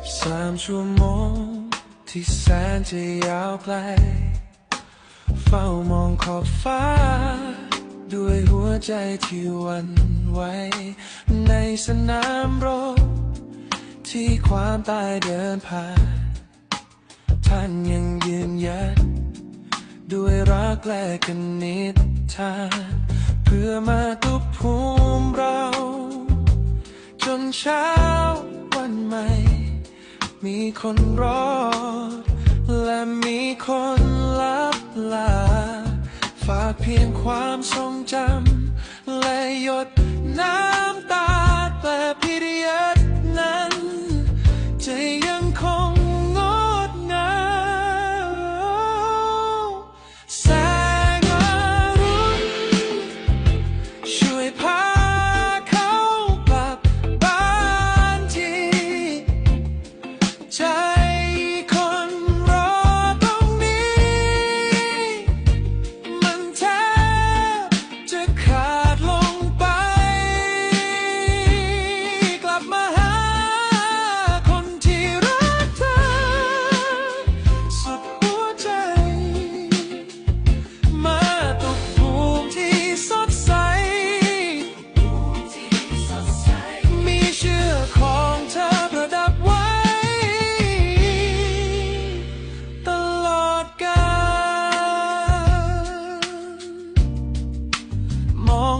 บสามชั่วโมง ที่แสนจะยาวไกล เฝ้ามองขอบฟ้า ด้วยหัวใจที่วันไหวในสนามรบ ที่ความตายเดินผ่าน ท่านยังยืนยัดด้วยรักและกันนิทานเพื่อมาตุบภูมิเรา จนเช้าวันใหม่ มีคนรอด และมีคนลับลา ฝากเพียงความทรงจำและหยดน้ำ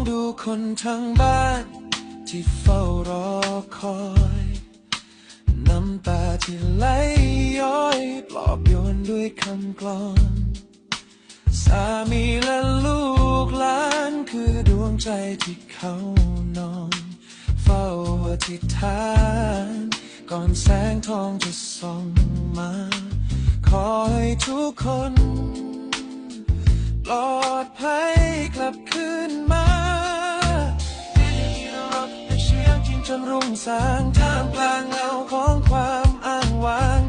ดูคนทั้งบ้าน ที่เฝ้ารอคอย น้ำตาที่ไหลย้อย ปลอบโยนด้วยคำกลอน สามีและลูกหลานคือดวงใจที่เขานอน เฝ้าอธิษฐาน ก่อนแสงทองจะส่องมา ขอให้ทุกคน ปลอดภัยกลับคืนมา จนรุ่งสางท่ามกลางเงาของความอ้างว้าง